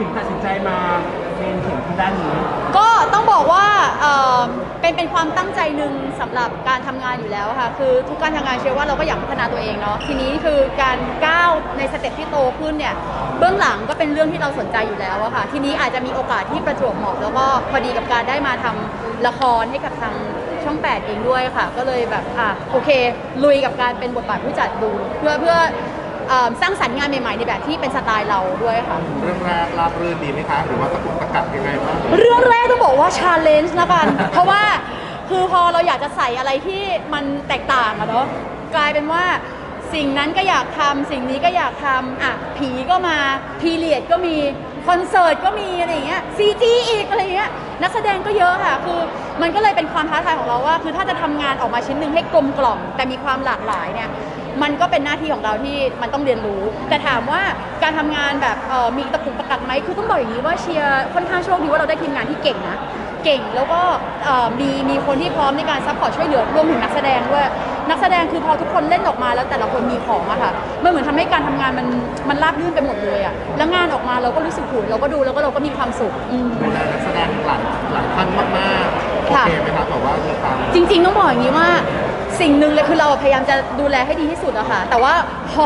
ถึงตัดสินใจมาเรียนเข็มทางด้านนี้ ก็ต้องบอกว่าเอ่อเป็นเป็นความตั้งใจหนึ่งสำหรับการทำงานอยู่แล้วค่ะ คือทุกการทำงานเชื่อว่าเราก็อยากพัฒนาตัวเองเนาะทีนี้คือการก้าวในสเต็ปที่โตขึ้นเนี่ยเบื้องหลังก็เป็นเรื่องที่เราสนใจอยู่แล้วอะค่ะ ทีนี้อาจจะมีโอกาสที่ประจวบเหมาะแล้วก็พอดีกับการได้มาทำละครให้กับทางช่อง 8 เองด้วยค่ะ ก็เลยแบบอะโอเค ลุยกับการเป็นบทบาทผู้จัดดู เพื่อเพื่อ เอ่อสร้างสรรค์งานใหม่ๆในแบบที่เป็นสไตล์เราด้วยค่ะ เรื่องแรกราบรื่นดีไหมคะ หรือว่าตะกุกตะกัดยังไงบ้างเรื่องแรกต้องบอกว่าชาเลนจ์ละกัน เพราะว่าคือพอเราอยากจะใส่อะไรที่มันแตกต่างอะเนาะกลายเป็นว่าสิ่งนั้นก็อยากทำสิ่งนี้ก็อยากทำอะผีก็มาพีเรียดก็มี คอนเสิร์ตก็มีอะไรอย่างเงี้ยซีจีอีกอะไรอย่างเงี้ยนักแสดงก็เยอะค่ะ คือมันก็เลยเป็นความท้าทายของเราว่า คือถ้าจะทำงานออกมาชิ้นหนึ่งให้กลมกล่อม แต่มีความหลากหลายเนี่ย มันก็เป็นหน้าที่ของเราที่มันต้องเรียนรู้ แต่ถามว่าการทำงานแบบเอ่อมีตะกุกตะกัดไหมคือต้องบอกอย่างนี้ว่าเชียร์ค่อนข้างโชคดีว่าเราได้ทีมงานที่เก่งนะเก่งแล้วก็เอ่อมีมีคนที่พร้อมในการซัพพอร์ตช่วยเหลือรวมถึงนักแสดงด้วยนักแสดงคือพอทุกคนเล่นออกมาแล้วแต่ละคนมีของอะค่ะมันเหมือนทำให้การทำงานมันมันราบรื่นไปหมดเลยอะแล้วงานออกมาเราก็รู้สึกผูเราก็ดูแล้วก็เราก็มีความสุขอืมดูแลนักแสดงหลายหลายท่านมากๆโอค่ะเคไหมครับแบบว่ามีความจริง ๆ ต้องบอกอย่างนี้ว่า สิ่งหนึ่งเลยคือเราพยายามจะดูแลให้ดีที่สุดอะค่ะ แต่ว่าพอ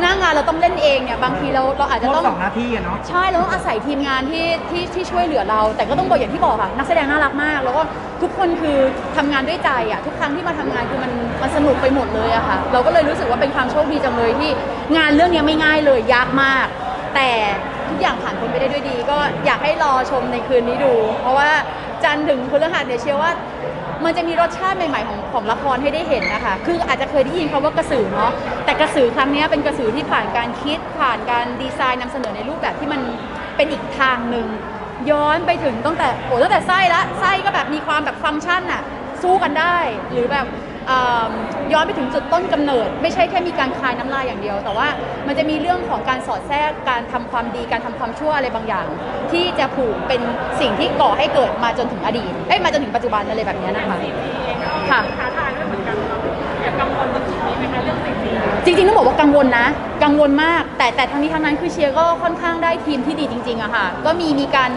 หน้างานเราต้องเล่นเองเนี่ยบางทีเราเราอาจจะรต้ออบงสองหน้าที่อะเนาะ ใช่เราต้องอาศัยทีมงานที่ที่ที่ช่วยเหลือเรา แต่ก็ต้องบอกอย่างที่บอกค่ะนักแสดงน่ารักมาก แล้วก็ทุกคนคือทำงานด้วยใจอะทุกครั้งที่มาทำงานคือมันมันสนุกไปหมดเลยอะค่ะ เราก็เลยรู้สึกว่าเป็นความโชคดีจังเลยที่งานเรื่องนี้ไม่ง่ายเลยยากมาก แต่ทุกอย่างผ่านพ้นไปได้ด้วยดี ก็อยากให้รอชมในคืนนี้ดู เพราะว่าจันทร์ถึงพฤหัสเนี่ยเชื่อว่า มันจะมีรสชาติใหม่ๆของของละครให้ได้เห็นนะคะ คืออาจจะเคยได้ยินคำว่ากระสือเนาะ แต่กระสือครั้งนี้เป็นกระสือที่ผ่านการคิด ผ่านการดีไซน์นำเสนอในรูปแบบที่มันเป็นอีกทางหนึ่ง ย้อนไปถึงตั้งแต่โอ้ตั้งแต่ไส้ละ ไส้ก็แบบมีความแบบฟังก์ชันอะสู้กันได้ หรือแบบ เอิ่มย้อนไปถึงจุดต้นกำเนิด ไม่ใช่แค่มีการคลายน้ำลายอย่างเดียว แต่ว่ามันจะมีเรื่องของการสอดแทรกการทำความดีการทำความชั่วอะไรบางอย่าง ที่จะผูกเป็นสิ่งที่ก่อให้เกิดมาจนถึงอดีตเอ้ยมาจนถึงปัจจุบันอะไรแบบเนี้ยนะคะ ค่ะ ท้าทายด้วยเหมือนกันเราอยากกังวลตรงจุดนี้ไหมคะเรื่องสิ่งนี้จริงๆต้องบอกว่ากังวลนะ กังวลมาก แต่แต่ทั้งนี้ทั้งนั้นคือเชียร์ก็ค่อนข้างได้ทีมที่ดีจริงๆอะค่ะ ก็มีมีการ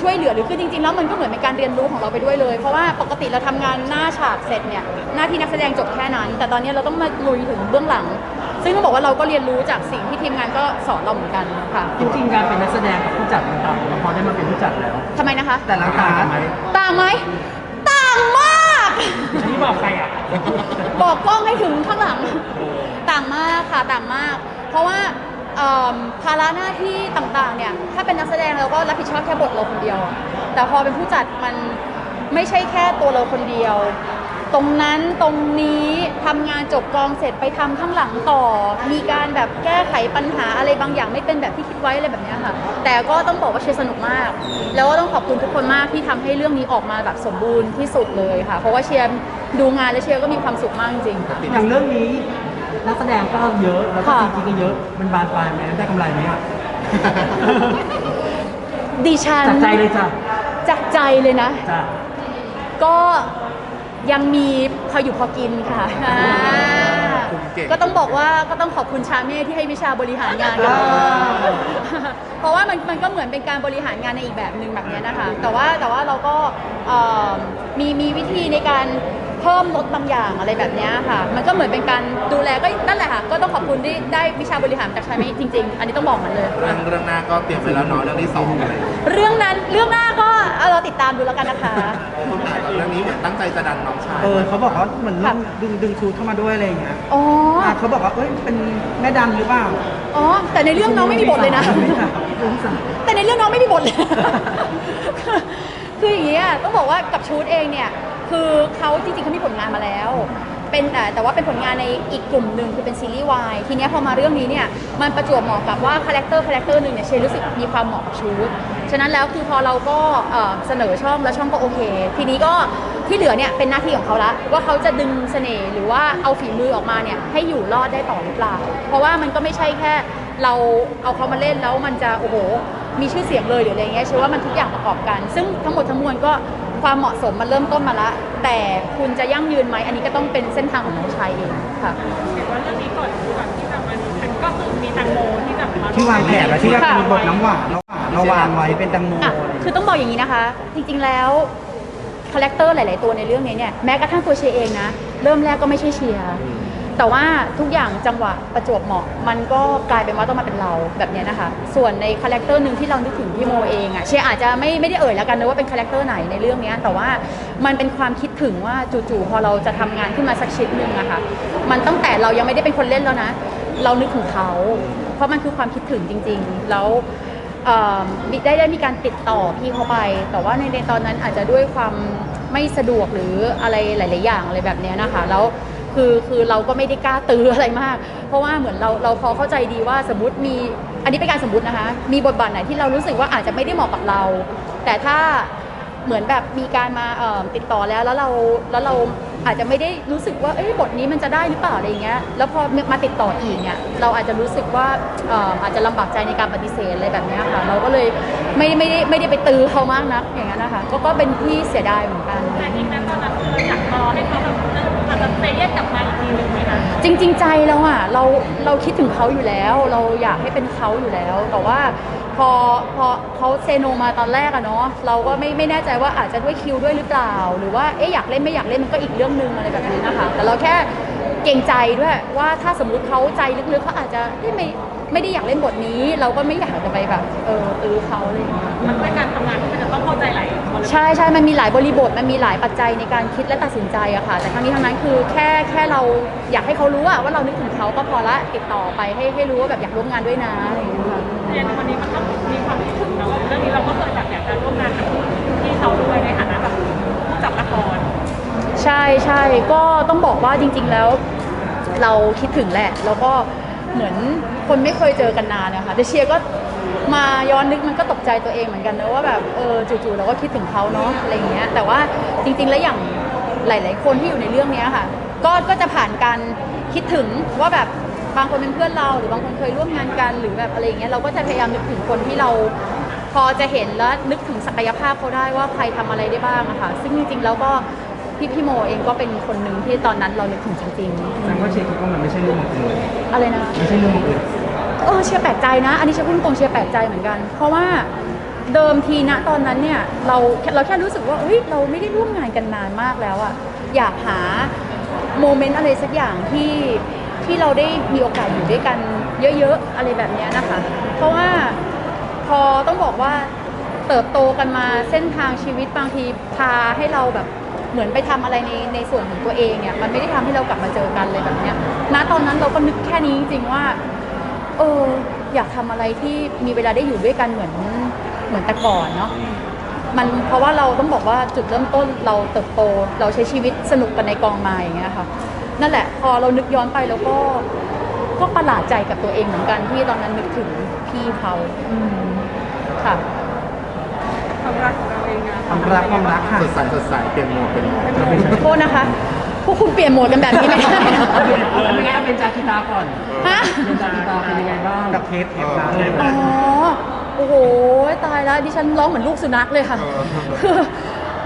ช่วยเหลือหรือคือจริงๆ แล้วมันก็เหมือนเป็นการเรียนรู้ของเราไปด้วยเลย เพราะว่าปกติเราทำงานหน้าฉากเสร็จเนี่ยหน้าที่นักแสดงจบแค่นั้น แต่ตอนนี้เราต้องมาลุยถึงเบื้องหลัง ซึ่งต้องบอกว่าเราก็เรียนรู้จากสิ่งที่ทีมงานก็สอนเราเหมือนกันค่ะจริงๆการเป็นนักแสดงกับผู้จัดมันต่างกันพอได้มาเป็นผู้จัดแล้ว ทำไมนะคะ แต่ละการไหมต่างไหมต่างมาก อันนี้บอกใครอะ บอกกล้องให้ถึงข้างหลัง ต่างมากค่ะต่างมาก เพราะว่า เอิ่มภาระหน้าที่ต่างๆเนี่ยถ้าเป็นนักแสดงเราก็รับผิดชอบแค่บทเราคนเดียว แต่พอเป็นผู้จัดมันไม่ใช่แค่ตัวเราคนเดียว ตรงนั้นตรงนี้ทำงานจบกองเสร็จไปทำข้างหลังต่อ มีการแบบแก้ไขปัญหาอะไรบางอย่างไม่เป็นแบบที่คิดไว้อะไรแบบเนี้ยค่ะ แต่ก็ต้องบอกว่าเชยร์สนุกมาก แล้วก็ต้องขอบคุณทุกคนมากที่ทำให้เรื่องนี้ออกมาแบบสมบูรณ์ที่สุดเลยค่ะ เพราะว่าเชียร์ดูงานแล้วเชียร์ก็มีความสุขมากจริงๆ อย่างเรื่องนี้ นักแสดงก็เยอะแล้วก็ค่ะ จริงๆก็เยอะมันบานปลายไหมได้กำไรไหมอะดิฉันจากใจเลยจ้ะจากใจเลยนะ จ้ะก็ยังมีพออยู่พอกินค่ะอ่าคุณเก่ง ก็ต้องบอกว่าก็ต้องขอบคุณชาเม่ที่ให้วิชาบริหารงานกับเราเพราะว่ามันมันก็เหมือนเป็นการบริหารงานในอีกแบบหนึ่งแบบเนี้ยนะคะ แต่ว่าแต่ว่าเราก็เอ่อมีมีวิธีในการ เพิ่มลดบางอย่างอะไรแบบเนี้ยค่ะ มันก็เหมือนเป็นการดูแลก็นั่นแหละค่ะก็ต้องขอบคุณที่ได้วิชาบริหารจากชาเม่จริง ๆ อันนี้ต้องบอกมันเลย เรื่องเรื่องหน้าก็เตรียมไว้แล้วเนาะเรื่องที่สองอะไรอย่างเงี้ยเรื่องนั้นเรื่องหน้าก็เอาเราติดตามดูแล้วกันนะคะ คุณถ่ายเรื่องนี้เหมือนตั้งใจจะดันน้องชายเออเขาบอกว่าเหมือนค่ะ ดึงดึงชูเข้ามาด้วยอะไรอย่างเงี้ยอ๋ออะเขาบอกว่าเอ้ยเป็นแม่ดันหรือเปล่าอ๋อแต่ในเรื่องน้องไม่มีบทเลยนะ ไม่ค่ะเรื่องสาวแต่ในเรื่องน้องไม่มีบทเลย คืออย่างนี้ยต้องบอกว่ากับชูดเองเนี่ย คือเขาจริงๆเขามีผลงานมาแล้ว เป็นแต่แต่ว่าเป็นผลงานในอีกกลุ่มหนึ่งคือเป็นซีรีส์วายทีเนี้ยพอมาเรื่องนี้เนี่ย มันประจวบเหมาะกับว่าคาแรคเตอร์คาแรคเตอร์หนึ่งเนี่ยเชนรู้สึกมีความเหมาะกับชูดฉะนั้นแล้วคือพอเราก็เอ่อเสนอช่องแล้วช่องก็โอเค ทีนี้ก็ที่เหลือเนี่ยเป็นหน้าที่ของเขาละว่าเขาจะดึงเสน่ห์หรือว่าเอาฝีมือออกมาเนี่ยให้อยู่รอดได้ต่อหรือเปล่า เพราะว่ามันก็ไม่ใช่แค่ เราเอาเขามาเล่นแล้วมันจะโอ้โห มีชื่อเสียงเลยหรืออะไรเงี้ยเชื่อว่ามันทุกอย่างประกอบกัน ซึ่งทั้งหมดทั้งมวลก็ความเหมาะสมมันเริ่มต้นมาละ แต่คุณจะยั่งยืนไหมอันนี้ก็ต้องเป็นเส้นทางของน้องชายเองค่ะเห็นว่าเรื่องนี้ก่อนก่อนที่จะมามันก็คือมีแตงโมที่แบบมาที่วางแผนแล้วที่ว่าค่ะมีบทน้ำหวานน้ำหวานมาวางไว้เป็นแตังโมอะอะไรอย่างคืเงี้อยต้องบอกอย่างนี้นะคะ จริงๆแล้วคาแรคเตอร์หลาย ๆ ตัวในเรื่องนี้เนี่ยแม้กระทั่งตัวเชียร์เองนะ เริ่มแรกก็ไม่ใช่เชียร์ แต่ว่าทุกอย่างจังหวะประจวบเหมาะ มันก็กลายเป็นว่าต้องมาเป็นเราแบบเนี้ยนะคะ ส่วนในคาแรคเตอร์หนึ่งที่เรานึกถึงพี่โมเองอะเชียร์อาจจะไม่ไม่ได้เอ่ยแล้วกันนะว่าเป็นคาแรคเตอร์ไหนในเรื่องเนี้ยแต่ว่ามันเป็นความคิดถึงว่าจู่ๆพอเราจะทำงานขึ้นมาสักชิ้นหนึ่งอะค่ะ มันตั้งแต่เรายังไม่ได้เป็นคนเล่นแล้วนะ เรานึกถึงเขา เพราะมันคือความคิดถึงจริง ๆ แล้วเอ่อมีได้ได้มีการติดต่อพี่เขาไป แต่ว่าในในตอนนั้นอาจจะด้วยความไม่สะดวกหรืออะไรหลาย ๆ อย่างอะไรแบบเนี้ยนะคะ แล้ว คือคือเราก็ไม่ได้กล้าตื้ออะไรมาก เพราะว่าเหมือนเราเราพอเข้าใจดีว่าสมมติมีอันนี้เป็นการสมมตินะคะ มีบทบาทไหนที่เรารู้สึกว่าอาจจะไม่ได้เหมาะกับเรา แต่ถ้าเหมือนแบบมีการมาติดต่อแล้วแล้วเราแล้วเราอาจจะไม่ได้รู้สึกว่าเอ้ยบทนี้มันจะได้หรือเปล่าอะไรเงี้ยแล้วพอมาติดต่ออีกเนี่ยเราอาจจะรู้สึกว่าอออาจจะลำบากใจในการปฏิเสธอะไรแบบนี้ค่ะ เราก็เลยไม่ไม่ได้ไม่ได้ไปตื้อเขามากนักอย่างนั้นนะคะก็ก็เป็นที่เสียดายเหมือนกันแต่จริงๆตอนนั้นคือเราอยากรอให้เขาแบบ อาจจะเซเยสกลับมาอีกทีหนึ่งไหมคะจริง ๆ ใจเราอะเราเราคิดถึงเขาอยู่แล้ว เราอยากให้เป็นเขาอยู่แล้ว แต่ว่าพอพอเขาเซโนมาตอนแรกอะเนาะเราก็ไม่ไม่แน่ใจว่าอาจจะด้วยคิวด้วยหรือเปล่า หรือว่าเอ๊ะอยากเล่นไม่อยากเล่นมันก็อีกเรื่องหนึงอะไรแบบนี้นะคะ แต่เราแค่เกรงใจด้วยว่าถ้าสมมุติเขาใจลึกๆเขาอาจจะเอ๊ะไม่ไม่ได้อยากเล่นบทนี้ เราก็ไม่อยากจะไปแบบเออตื้อเขาอะไรอย่างเงี้ยมันเป็นการทำงานที่มันจะต้องเข้าใจหลายบริบท ใช่ใช่มันมีหลายบริบท มันมีหลายปัจจัยในการคิดและตัดสินใจอะค่ะ แต่ทั้งนี้ทั้งนั้นคือแค่แค่เราอยากให้เขารู้อะว่าเรานึกถึงเขาก็พอละติดต่อไปให้ให้รู้ว่าแบบอยากร่วมงานด้วยนะอะไรอย่างเงี้ยค่ะ เรียนวันนี้มันต้องมีความคิดถึงเนาะเรื่องนี้เราก็เคยแบบอยากจะร่วมงานกับที่เขาด้วยในฐานะแบบผู้จับละครใช่ใช่ก็ต้องบอกว่าจริง ๆ แล้ว เราคิดถึงแหละ แล้วก็เหมือนคนไม่เคยเจอกันนานนะคะแต่เชียร์ก็ มาย้อนนึกมันก็ตกใจตัวเองเหมือนกันนะว่าแบบเออจู่ๆเราก็คิดถึงเขาเนาะอะไรอย่างเงี้ยแต่ว่าจริงๆแล้วอย่างหลาย ๆ คนที่อยู่ในเรื่องเนี้ยค่ะ ก็ก็จะผ่านการคิดถึงว่าแบบบางคนเป็นเพื่อนเราหรือบางคนเคยร่วมงานกันหรือแบบอะไรอย่างเงี้ยเราก็จะพยายามนึกถึงคนที่เราพอจะเห็นแล้วนึกถึงศักยภาพเขาได้ว่าใครทำอะไรได้บ้างอะค่ะซึ่งจริงๆแล้วก็พี่พี่โมเองก็เป็นคนหนึ่งที่ตอนนั้นเรานึกถึงจริงแสดงว่าเชียร์คิดว่ามันไม่ใช่เรื่องบังเอิญๆอะไรนะไม่ใช่เรื่องบังเอิญ เออเชียร์แปลกใจนะ อันนี้เชียร์พูดตรงเชียร์แปลกใจเหมือนกัน เพราะว่าเดิมทีณตอนนั้นเนี่ยเราเราแค่รู้สึกว่าเฮ้ยเราไม่ได้ร่วมงานกันนานมากแล้วอะอยากหาโมเมนต์อะไรสักอย่างที่ที่เราได้มีโอกาสอยู่ด้วยกันเยอะๆอะไรแบบนี้นะคะ เพราะว่าพอต้องบอกว่าเติบโตกันมาเส้นทางชีวิตบางทีพาให้เราแบบเหมือนไปทำอะไรในในส่วนของตัวเองเนี่ยมันไม่ได้ทำให้เรากลับมาเจอกันเลยแบบเนี้ยณตอนนั้นเราก็นึกแค่นี้จริงๆว่า เออ อยากทำอะไรที่มีเวลาได้อยู่ด้วยกันเหมือนเหมือนแต่ก่อนเนาะมันเพราะว่าเราต้องบอกว่าจุดเริ่มต้นเราเติบโต เราใช้ชีวิตสนุกกันในกองมาอย่างเงี้ยค่ะ นั่นแหละพอเรานึกย้อนไปแล้วก็ก็ประหลาดใจกับตัวเองเหมือนกันที่ตอนนั้นนึกถึงพี่เขาอืมค่ะ ความรักของเราเองอะความรักความรักค่ะสดใสสดใสเปลี่ยนโหมดเป็นโหมดโทษนะคะ พวกคุณเปลี่ยนโหมดกันแบบนี้ไม่ได้นะไม่งั้นเอาเป็นจากิตาก่อน ฮะ เป็นจากิตาเป็น ยังไงบ้างกับเทปเทปนั้นอ๋อโอ้โห ตายแล้วดิฉันร้องเหมือนลูกสุนัขเลยค่ะ คือ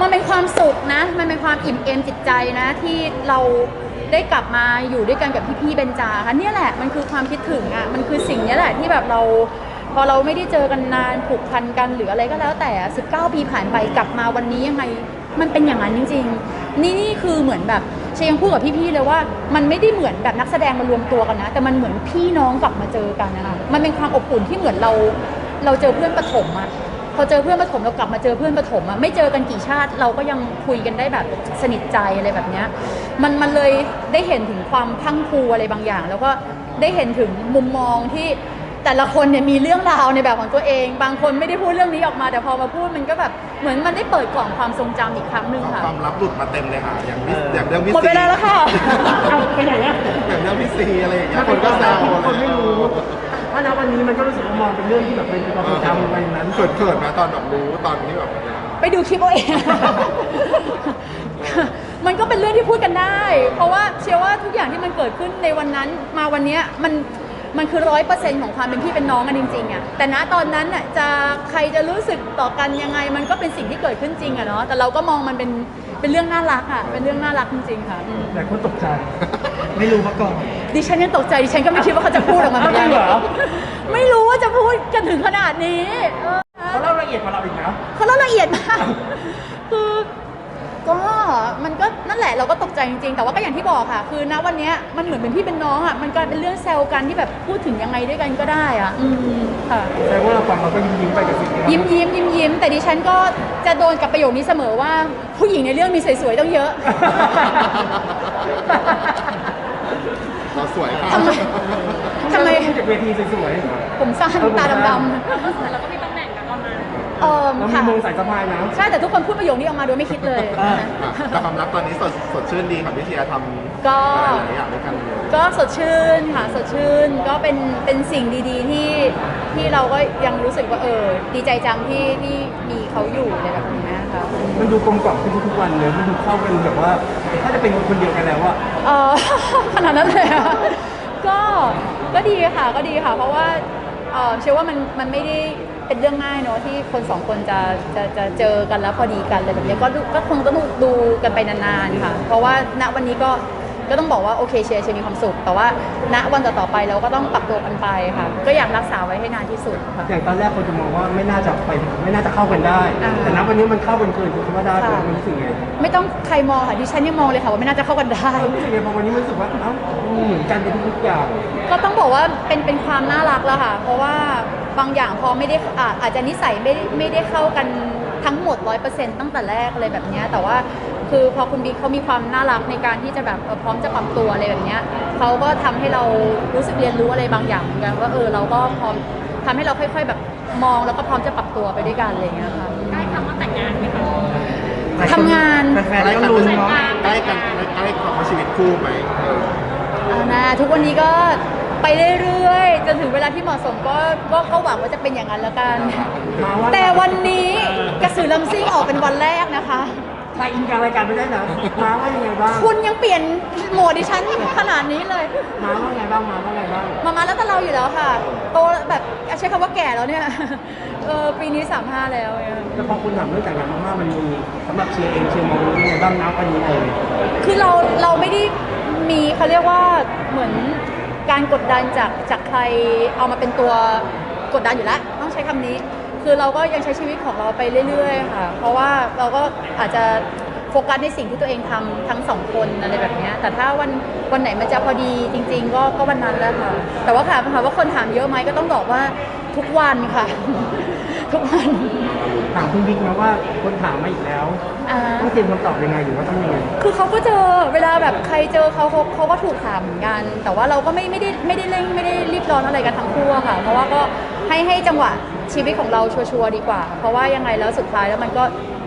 มันเป็นความสุขนะ มันเป็นความอิ่มเอมจิตใจนะ ที่เราได้กลับมาอยู่ด้วยกันกับพี่ๆเบนจาค่ะเนี่ยแหละมันคือความคิดถึงอะมันคือสิ่งเนี้ยแหละที่แบบเรา พอเราไม่ได้เจอกันนานผูกพันกันหรืออะไรก็แล้วแต่19 ปีผ่านไปกลับมาวันนี้ยังไง มันเป็นอย่างนั้นจริง ๆ นี่นี่คือเหมือนแบบ เชยยังพูดกับพี่ๆเลยว่า มันไม่ได้เหมือนแบบนักแสดงมารวมตัวกันนะ แต่มันเหมือนพี่น้องกลับมาเจอกันนะคะมันเป็นความอบอุ่นที่เหมือนเรา เราเจอเพื่อนประถมอะพอเจอเพื่อนประถมเรากลับมาเจอเพื่อนประถมอะไม่เจอกันกี่ชาติเราก็ยังคุยกันได้แบบสนิทใจอะไรแบบเนี้ยมันมันเลยได้เห็นถึงความพังพรูอะไรบางอย่าง แล้วก็ได้เห็นถึงมุมมองที่ แต่ละคนเนี่ยมีเรื่องราวในแบบของตัวเอง บางคนไม่ได้พูดเรื่องนี้ออกมา แต่พอมาพูดมันก็แบบเหมือนมันได้เปิดกล่องความทรงจำอีกครั้งหนึ่งค่ะ ความลับหลุดมาเต็มเลยค่ะอย่างพี่อย่างเรื่องพี่หมดเวลาแล้วค่ะ เอาไปไหนอะอย่างเรื่องพี่ซีอะไรอย่างเงี้ยคนก็แซวคนไม่รู้ถ้าณวันนี้มันก็รู้สึกว่ามองเป็นเรื่องที่แบบเป็นความทรงจำวันนั้น เขินเขินๆนะตอนแบบรู้ตอนที่แบบไปดูคลิปเอาเอง มันก็เป็นเรื่องที่พูดกันได้ เพราะว่าเชื่อว่าทุกอย่างที่มันเกิดขึ้นในวันนั้นมาวันเนี้ยมัน มันคือร้อยเปอร์เซ็นต์ของความเป็นพี่เป็นน้องกันจริงๆอะแต่ณตอนนั้นอะจะใครจะรู้สึกต่อกันยังไง มันก็เป็นสิ่งที่เกิดขึ้นจริงอะเนาะแต่เราก็มองมันเป็นเป็นเรื่องน่ารักอะเป็นเรื่องน่ารักจริงๆค่ะอืมแต่คนตกใจ ไม่รู้มาก่อน ดิฉันยังตกใจดิฉันก็ไม่คิดว่าเขาจะพูดออกมาแบบนี้จริงเหรอ ไม่รู้ว่าจะพูดกันถึงขนาดนี้เอออียดกว่าเราอีกนะ เขาเล่าละเอียดมาก คือ ก็มันก็นั่นแหละเราก็ตกใจจริงๆ แต่ว่าก็อย่างที่บอกค่ะ คือณวันเนี้ยมันเหมือนเป็นพี่เป็นน้องอะมันกลายเป็นเรื่องแซวกันที่แบบพูดถึงยังไงด้วยกันก็ได้อะอืมค่ะ แสดงว่าเราฟังเราก็ยิ้มยิ้มๆไปกับสิ่งที่เรายิ้มยิ้มยิ้มยิ้มแต่ดิฉันก็จะโดนกับประโยคนี้เสมอว่า ผู้หญิงในเรื่องมีสวยๆต้องเยอะ เราสวยค่ะ ทำไม ทำไมพูดจากเวทีสวยผมสั้นตาดำแต่เราก็มี เออๆแล้วมีค่ะมงสายสะพายนะ ใช่แต่ทุกคนพูดประโยคนี้ออกมาโดยไม่คิดเลย อ่า แต่ความรักตอนนี้สดสดชื่นดีค่ะพี่เชียร์ทำก็หลายๆอย่างด้วยกันเลย ก็สดชื่นค่ะสดชื่นก็เป็นเป็นสิ่งดีๆที่ที่เราก็ยังรู้สึกว่าเออ ดีใจจังที่ที่มีเขาอยู่อะไรแบบนี้นะคะมันดูกลมกล่อมขึ้นทุกๆวันเลย มันดูเข้ากันแบบว่า ถ้าจะเป็นคนเดียวกันแล้วอะเออ ขนาดนั้นเลยอะก็ก็ดีค่ะก็ดีค่ะ เพราะว่า เออเชื่อว่ามันมันไม่ได้เป็นเรื่องง่ายเนอะที่คนสองคนจะจะจะเจอกันแล้วพอดีกันอะไรแบบนี้ก็ดูก็คงต้องดูกันไปนานๆค่ะ เพราะว่าณวันนี้ก็ ก็ต้องบอกว่าโอเคเชียร์เชียร์มีความสุข แต่ว่าณวันต่อๆไปเราก็ต้องปรับตัวกันไปค่ะ ก็อยากรักษาไว้ให้นานที่สุดค่ะ อย่างตอนแรกคนจะมองว่าไม่น่าจะไปไม่น่าจะเข้ากันได้ อ่า แต่ณวันนี้มันเข้ากันเกินคุณว่าได้ค่ะมันรู้สึกไงไม่ต้องใครมองค่ะดิฉันยังมองเลยค่ะว่าไม่น่าจะเข้ากันได้ รู้สึกไงพอวันนี้มันรู้สึกว่าเอ้าเหมือนกันเป็นทุกๆอย่าง ก็ต้องบอกว่าเป็นเป็นความน่ารักแล้วค่ะ เพราะว่าบางอย่างพอไม่ได้อาอาจจะนิสัยไม่ได้ไม่ได้เข้ากันทั้งหมด100%ตั้งแต่แรกอะไรแบบเนี้ยแต่ว่า คือพอคุณบิ๊กเขามีความน่ารักในการที่จะแบบเออพร้อมจะปรับตัวอะไรแบบเนี้ยเขาก็ทำให้เรารู้สึกเรียนรู้อะไรบางอย่างเหมือนกันว่าเออเราก็พร้อมทำให้เราค่อย ๆแบบมองแล้วก็พร้อมจะปรับตัวไปด้วยกันอะไรอย่างเงี้ยค่ะได้คำว่าแต่งงานไหมคะทำงานแฟนๆก็ลุ้นเนาะใกล้กันใกล้ความชีวิตคู่ไหมเออเอานะทุกวันนี้ก็ไปเรื่อยๆจนถึงเวลาที่เหมาะสมก็ก็ก็หวังว่าจะเป็นอย่างนั้นแล้วกันมาว่าแต่วันนี้กระสือลำซิ่งออกเป็นวันแรกนะคะ ใครอินกับรายการไม่ได้นะมาว่ายังไงบ้างคุณยังเปลี่ยนโหมดดิฉันขนาดนี้เลย มาว่าไงบ้างมาว่าไงบ้างมามาแล้วแต่เราอยู่แล้วค่ะ โตแบบใช้คำว่าแก่แล้วเนี่ยเออปีนี้สามห้าแล้วเนี่ยแต่พอคุณถามเรื่องแต่งงานมากๆมันมีสำหรับเชียร์เองเชียร์มองยังไงบ้างนะวันนี้เลยคือเราเราไม่ได้มีเขาเรียกว่าเหมือนการกดดันจากจากใครเอามาเป็นตัวกดดันอยู่แล้วต้องใช้คำนี้ คือเราก็ยังใช้ชีวิตของเราไปเรื่อยๆค่ะ เพราะว่าเราก็อาจจะโฟกัสในสิ่งที่ตัวเองทำทั้งสองคนอะไรแบบเนี้ยแต่ถ้าวันวันไหนมันจะพอดีจริง ๆ ก็ก็วันนั้นแหล้วค่ะ แต่ว่าค่ะถามว่าคนถามเยอะไหมก็ต้องบอกว่าทุกวันค่ะ ทุกวันถามคุณบิ๊กนะว่าคนถามมาอีกแล้วอ่าต้องเตรียมคำตอบยังไงหรือว่าต้องยังไงคือเขาก็เจอเวลาแบบใครเจอเขาเขาเขาก็ถูกถามเหมือนกัน แต่ว่าเราก็ไม่ไม่ได้ไม่ได้เร่งไม่ได้รีบร้อนอะไรกันทั้งคู่อะค่ะ เพราะว่าก็ให้ให้จังหวะ ชีวิตของเราชัวร์ๆดีกว่า เพราะว่ายังไงแล้วสุดท้ายแล้วมันก็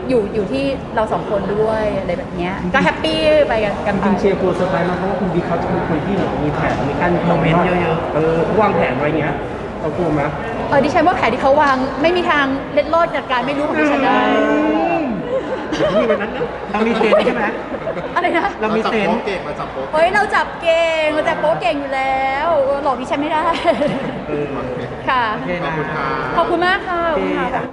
อยู่อยู่ที่เราสองคนด้วยอะไรแบบเนี้ยก็แฮปปี้ไปกันกันไปจริงๆเชียร์กลัวเซอร์ไพรส์มากเพราะว่าคุณบิ๊กเขาจะเป็นคนที่แบบมีแผนมีการโมเมนต์เยอะๆเออเขาวางแผนไว้เงี้ยเรากลัวไหม เออดิฉันว่าแผนที่เขาวางไม่มีทางเล็ดลอดจากการไม่รู้ของดิฉันได้ นี่วันนั้นนะเรามีเซนส์ใช่ไหมอะไรนะ เรามีจับเซนโป๊ส์กเก่งมาจับโป๊กเฮ้ยเราจับเก่งเราจับโป๊ะเก่งอยู่แล้วเออหลอกดิฉันไม่ได้ เออค่ะโอเคขอบนะคุณค่ะ ขอบคุณมากค่ะขอบโอคุณเคค่ะอะ